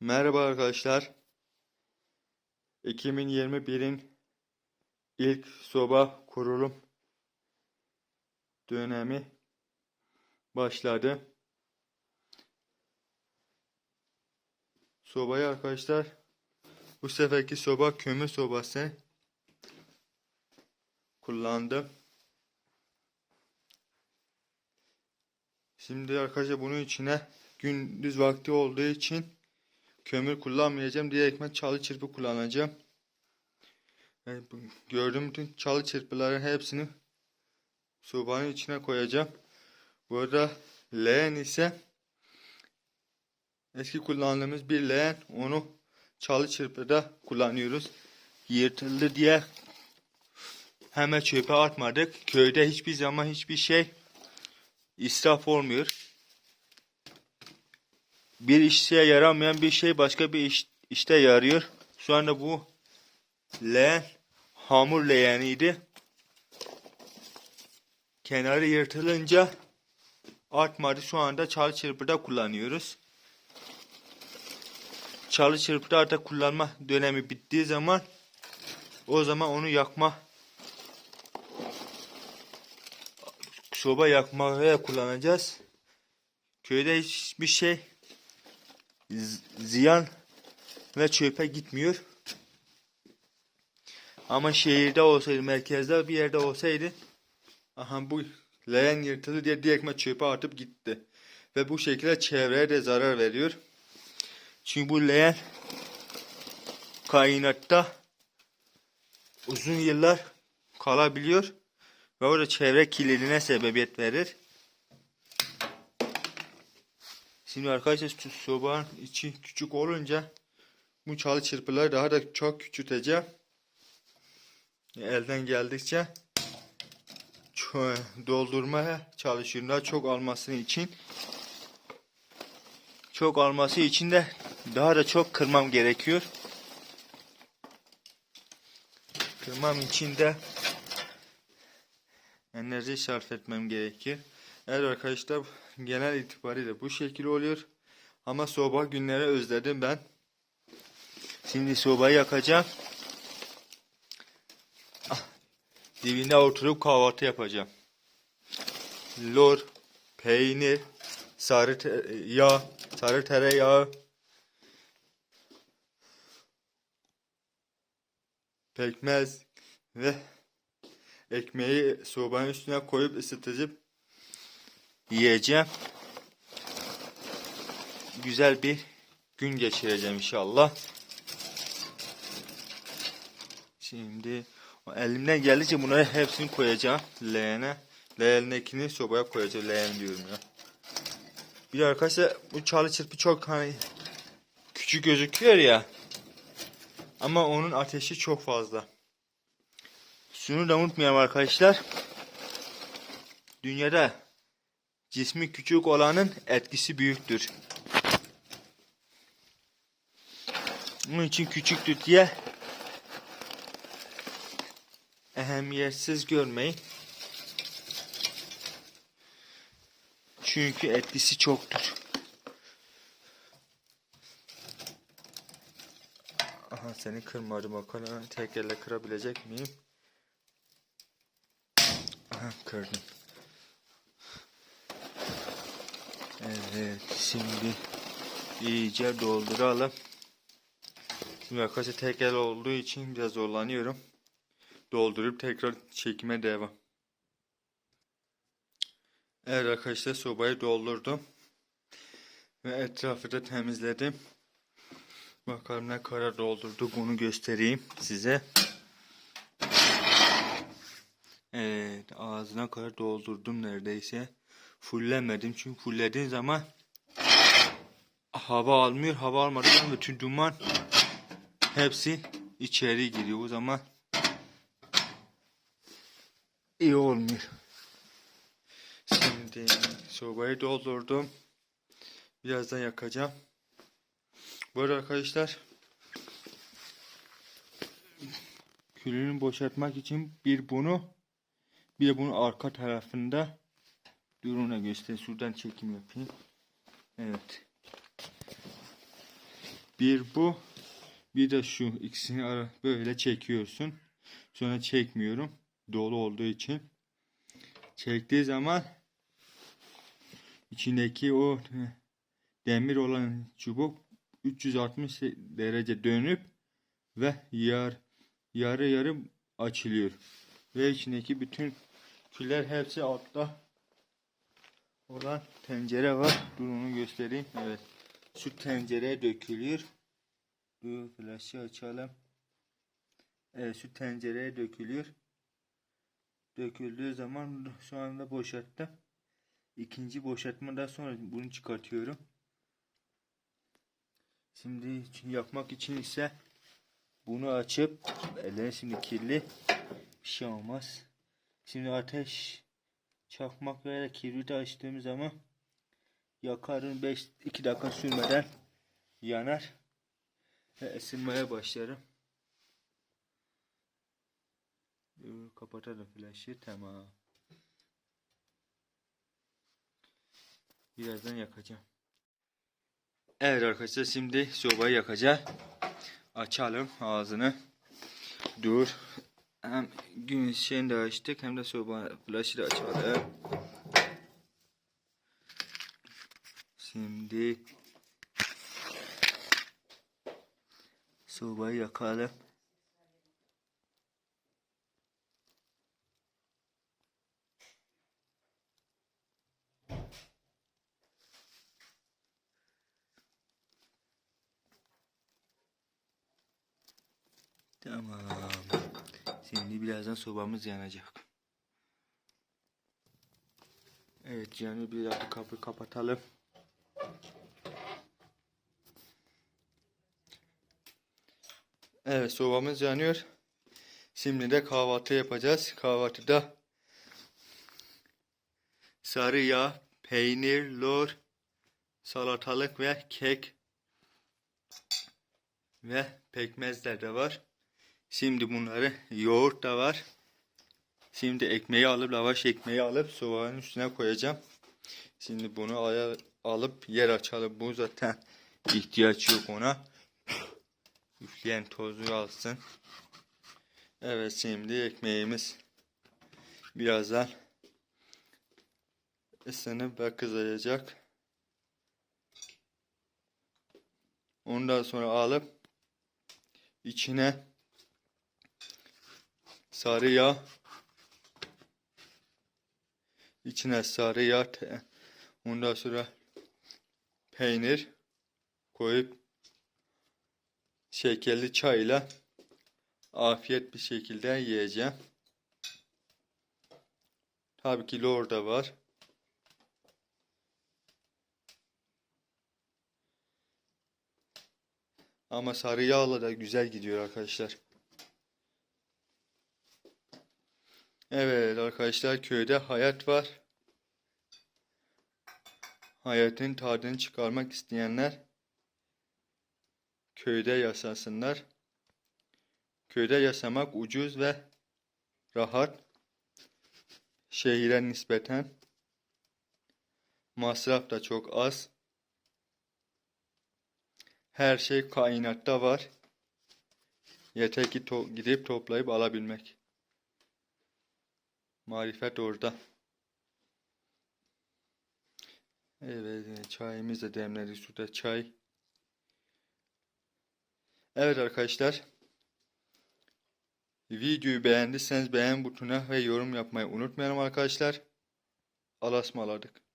Merhaba arkadaşlar. 2021'in ilk soba kurulum dönemi başladı. Sobayı arkadaşlar bu seferki soba kömür sobası kullandım. Şimdi arkadaşlar bunun içine gündüz vakti olduğu için kömür kullanmayacağım. Direktmen çalı çırpı kullanacağım. Bu- gördüğüm bütün çalı çırpıların hepsini sobanın içine koyacağım. Bu arada leğen ise eski kullandığımız bir leğen. Onu çalı çırpıda kullanıyoruz. Yırtıldı diye hemen çöpe atmadık. Köyde hiçbir zaman hiçbir şey israf olmuyor bir işe yaramayan bir şey başka bir iş, işte yarıyor. Şu anda bu leğen hamur leğeniydi. Kenarı yırtılınca artmadı. Şu anda çalı çırpıda kullanıyoruz. Çalı çırpıda artık kullanma dönemi bittiği zaman o zaman onu yakma soba yakmaya kullanacağız. Köyde hiçbir şey ziyan ve çöpe gitmiyor. Ama şehirde olsaydı, merkezde bir yerde olsaydı aha bu leğen yırtıldı diye direktmen çöpe atıp gitti. Ve bu şekilde çevreye de zarar veriyor. Çünkü bu leğen kainatta uzun yıllar kalabiliyor ve orada çevre kirliliğine sebebiyet verir. Şimdi arkadaşlar sobanın içi küçük olunca bu çalı çırpıları daha da çok küçülteceğim. Elden geldikçe doldurmaya çalışıyorum. Daha çok almasını için. Çok alması için de daha da çok kırmam gerekiyor. Kırmam için de enerji sarf etmem gerekir. Evet arkadaşlar genel itibariyle bu şekil oluyor. Ama soba günleri özledim ben. Şimdi sobayı yakacağım. Ah, dibinde oturup kahvaltı yapacağım. Lor, peynir, sarı yağ, sarı tereyağı, pekmez ve ekmeği sobanın üstüne koyup ısıtıp yiyeceğim. Güzel bir gün geçireceğim inşallah. Şimdi elimden geldikçe bunları hepsini koyacağım leğene. Leğendekini sobaya koyacağım. Leğen diyorum ya. Bir de arkadaşlar bu çalı çırpı çok hani küçük gözüküyor ya. Ama onun ateşi çok fazla. Şunu da unutmayalım arkadaşlar. Dünyada cismi küçük olanın etkisi büyüktür. Onun için küçüktür diye ehemmiyetsiz görmeyin. Çünkü etkisi çoktur. Aha seni kırmadı bakalım tek elle kırabilecek miyim? Aha kırdım. Evet şimdi iyice dolduralım. Şimdi arkadaşlar tek el olduğu için biraz zorlanıyorum. Doldurup tekrar çekime devam. Evet arkadaşlar sobayı doldurdum. Ve etrafı da temizledim. Bakalım ne kadar doldurduk onu göstereyim size. Evet ağzına kadar doldurdum neredeyse. Fullemedim çünkü fullediğin zaman hava almıyor. Hava almadığı bütün duman hepsi içeri giriyor. O zaman iyi olmuyor. Şimdi sobayı doldurdum. Birazdan yakacağım. Arada arkadaşlar külünü boşaltmak için bir bunu bir de bunun arka tarafında duruna göster. Şuradan çekim yapayım. Evet. Bir bu. Bir de şu ikisini ara böyle çekiyorsun. Sonra çekmiyorum. Dolu olduğu için. Çektiği zaman içindeki o demir olan çubuk 360 derece dönüp ve yar yarı yarı açılıyor. Ve içindeki bütün küller hepsi altta olan tencere var. Dur onu göstereyim. Evet. Şu tencereye dökülüyor. Dur flaşı açalım. Evet şu tencereye dökülüyor. Döküldüğü zaman şu anda boşalttım. İkinci boşaltmadan sonra bunu çıkartıyorum. Şimdi yapmak için ise bunu açıp eller şimdi kirli bir şey olmaz. Şimdi ateş çakmak veya kibriti açtığım zaman yakarım 5 2 dakika sürmeden yanar ve ısınmaya başlarım. Kapatalım flaşı tamam. Birazdan yakacağım. Evet arkadaşlar şimdi sobayı yakacağız. Açalım ağzını. Dur. Hem gün şeyini de açtık hem de soba flaşı da açalım. Şimdi sobayı yakalım. Tamam. Şimdi birazdan sobamız yanacak. Evet canı bir kapıyı kapatalım. Evet sobamız yanıyor. Şimdi de kahvaltı yapacağız. Kahvaltıda sarı yağ, peynir, lor, salatalık ve kek ve pekmezler de var. Şimdi bunları yoğurt da var. Şimdi ekmeği alıp lavaş ekmeği alıp soğanın üstüne koyacağım. Şimdi bunu alıp yer açalım. Bu zaten ihtiyaç yok ona. Üfleyen tozu alsın. Evet şimdi ekmeğimiz birazdan ısınıp ve kızaracak. Ondan sonra alıp içine sarı yağ içine sarı yağ ondan sonra peynir koyup şekerli çayla afiyet bir şekilde yiyeceğim. Tabii ki lor da var. Ama sarı yağla da güzel gidiyor arkadaşlar. Evet arkadaşlar köyde hayat var. Hayatın tadını çıkarmak isteyenler köyde yaşasınlar. Köyde yaşamak ucuz ve rahat. Şehire nispeten masraf da çok az. Her şey kainatta var. Yeter ki to gidip toplayıp alabilmek. Marifet orada. Evet, çayımız da demledik. Suda çay. Evet arkadaşlar. Videoyu beğendiyseniz beğen butonuna ve yorum yapmayı unutmayalım arkadaşlar. Alasmaladık.